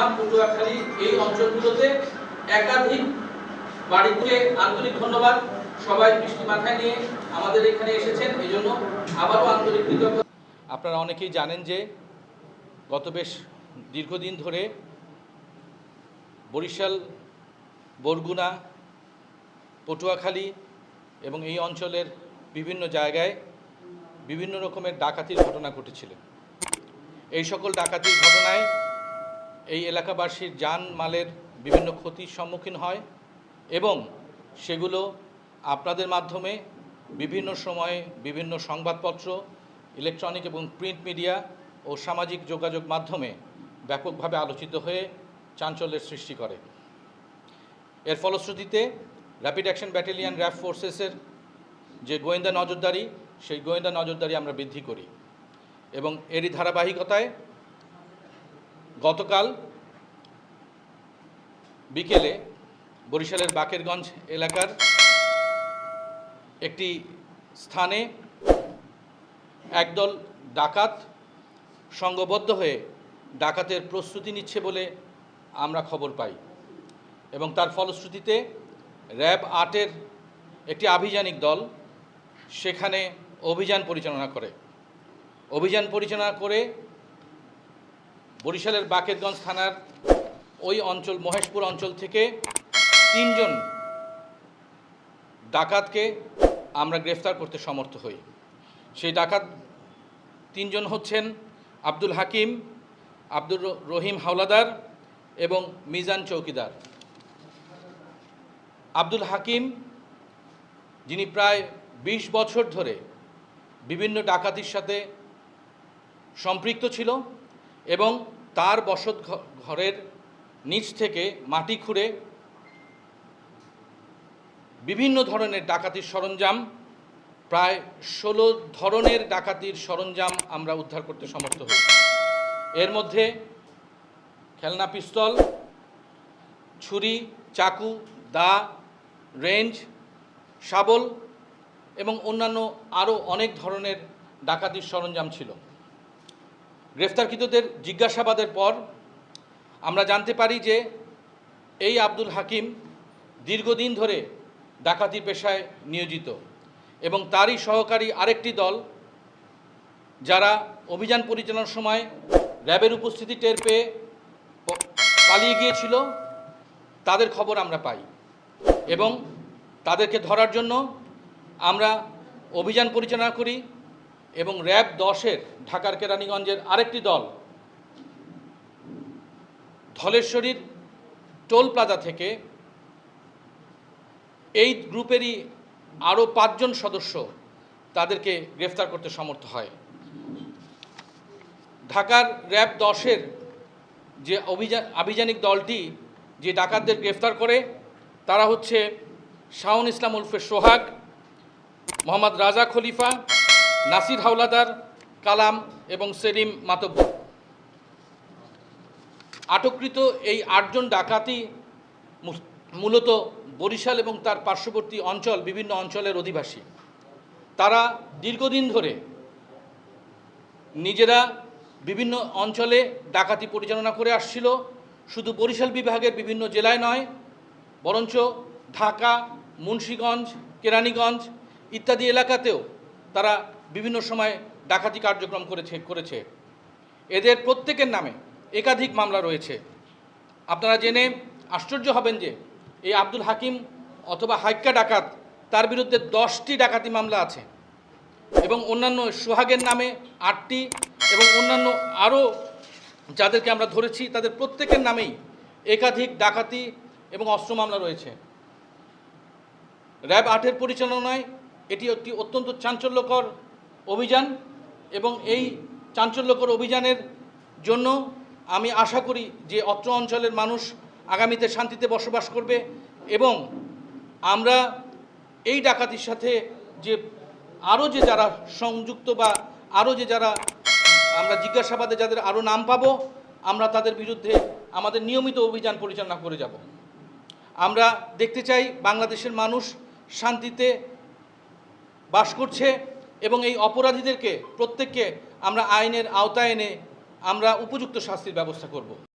বরগুনা পটুয়াখালী এই অঞ্চলগুলোতে একাধিক বাড়িতে আন্তরিক ধন্যবাদ। সবাই বৃষ্টি মাথায় নিয়ে আমাদের এখানে এসেছেন এই জন্য আবারও আন্তরিক কৃতজ্ঞতা আপনারা অনেকেই জানেন যে গত বেশ দীর্ঘদিন ধরে বরিশাল, বরগুনা, পটুয়াখালী এবং এই অঞ্চলের বিভিন্ন জায়গায় বিভিন্ন রকমের ডাকাতির ঘটনা ঘটেছিল। এই সকল ডাকাতির ঘটনায় এই এলাকাবাসীর যান মালের বিভিন্ন ক্ষতির সম্মুখীন হয় এবং সেগুলো আপনাদের মাধ্যমে বিভিন্ন সময়ে বিভিন্ন সংবাদপত্র ইলেকট্রনিক এবং প্রিন্ট মিডিয়া ও সামাজিক যোগাযোগ মাধ্যমে ব্যাপকভাবে আলোচিত হয়ে চাঞ্চল্যের সৃষ্টি করে। এর ফলশ্রুতিতে র্যাপিড অ্যাকশন ব্যাটালিয়ন র্যাব ফোর্সেসের যে গোয়েন্দা নজরদারি, সেই গোয়েন্দা নজরদারি আমরা বৃদ্ধি করি এবং এরই ধারাবাহিকতায় গতকাল বিকেলে বরিশালের বাকেরগঞ্জ এলাকার একটি স্থানে একদল ডাকাত সংঘবদ্ধ হয়ে ডাকাতের প্রস্তুতি নিচ্ছে বলে আমরা খবর পাই এবং তার ফলশ্রুতিতে র্যাব আটের একটি আভিযানিক দল সেখানে অভিযান পরিচালনা করে। অভিযান পরিচালনা করে বরিশালের বাকেরগঞ্জ থানার ওই অঞ্চল, মহেশপুর অঞ্চল থেকে তিনজন ডাকাতকে আমরা গ্রেফতার করতে সমর্থ হই। সেই ডাকাত তিনজন হচ্ছেন আব্দুল হাকিম, আব্দুর রহিম হাওলাদার এবং মিজান চৌকিদার। আব্দুল হাকিম, যিনি প্রায় ২০ বছর ধরে বিভিন্ন ডাকাতির সাথে সম্পৃক্ত ছিল এবং তার বসত ঘরের নিচ থেকে মাটি খুঁড়ে বিভিন্ন ধরনের ডাকাতির সরঞ্জাম, প্রায় ষোলো ধরনের ডাকাতির সরঞ্জাম আমরা উদ্ধার করতে সমর্থ হই। এর মধ্যে খেলনা পিস্তল, ছুরি, চাকু, দা, রেঞ্জ, শাবল এবং অন্যান্য আরও অনেক ধরনের ডাকাতির সরঞ্জাম ছিল। গ্রেফতারকৃতদের জিজ্ঞাসাবাদের পর আমরা জানতে পারি যে এই আব্দুল হাকিম দীর্ঘদিন ধরে ডাকাতি পেশায় নিয়োজিত এবং তারই সহকারী আরেকটি দল যারা অভিযান পরিচালনার সময় র্যাবের উপস্থিতি টের পেয়ে পালিয়ে গিয়েছিল, তাদের খবর আমরা পাই এবং তাদেরকে ধরার জন্য আমরা অভিযান পরিচালনা করি। এবং র্যাব দশের ঢাকার কেরানীগঞ্জের আরেকটি দল। ধলেশ্বরীর টোল প্লাজা থেকে এই গ্রুপেরই আরও পাঁচজন সদস্য তাদেরকে গ্রেফতার করতে সমর্থ হয়। ঢাকার র্যাব দশের যে অভিযান আভিযানিক দলটি যে ডাকাতদের গ্রেফতার করে, তারা হচ্ছে শাওন ইসলাম উলফে সোহাগ, মোহাম্মদ রাজা খলিফা নাসির হাওলাদার, কালাম এবং সেলিম মাতব্বর। আটককৃত এই আটজন ডাকাতি মূলত বরিশাল এবং তার পার্শ্ববর্তী অঞ্চল, বিভিন্ন অঞ্চলের অধিবাসী। তারা দীর্ঘদিন ধরে নিজেরা বিভিন্ন অঞ্চলে ডাকাতি পরিচালনা করে আসছিল। শুধু বরিশাল বিভাগের বিভিন্ন জেলায় নয়, বরঞ্চ ঢাকা, মুন্সীগঞ্জ, কেরানীগঞ্জ ইত্যাদি এলাকাতেও তারা বিভিন্ন সময় ডাকাতি কার্যক্রম করেছে করেছে। এদের প্রত্যেকের নামে একাধিক মামলা রয়েছে। আপনারা জেনে আশ্চর্য হবেন যে, এই আব্দুল হাকিম অথবা হাইক্কা ডাকাত, তার বিরুদ্ধে দশটি ডাকাতি মামলা আছে এবং অন্যান্য সোহাগের নামে আটটি এবং অন্যান্য আরও যাদেরকে আমরা ধরেছি, তাদের প্রত্যেকের নামেই একাধিক ডাকাতি এবং অস্ত্র মামলা রয়েছে। র্যাব আটের পরিচালনায় এটি একটি অত্যন্ত চাঞ্চল্যকর অভিযান এবং এই চাঞ্চল্যকর অভিযানের জন্য আমি আশা করি যে অত্র অঞ্চলের মানুষ আগামীতে শান্তিতে বসবাস করবে এবং আমরা এই ডাকাতির সাথে যে আরও যে যারা সংযুক্ত বা আরও যে যারা, আমরা জিজ্ঞাসাবাদে যাদের আরও নাম পাবো, আমরা তাদের বিরুদ্ধে আমাদের নিয়মিত অভিযান পরিচালনা করে যাব। আমরা দেখতে চাই বাংলাদেশের মানুষ শান্তিতে বাস করছে এবং এই অপরাধীদেরকে প্রত্যেককে আমরা আইনের আওতায় এনে আমরা উপযুক্ত শাস্তির ব্যবস্থা করব।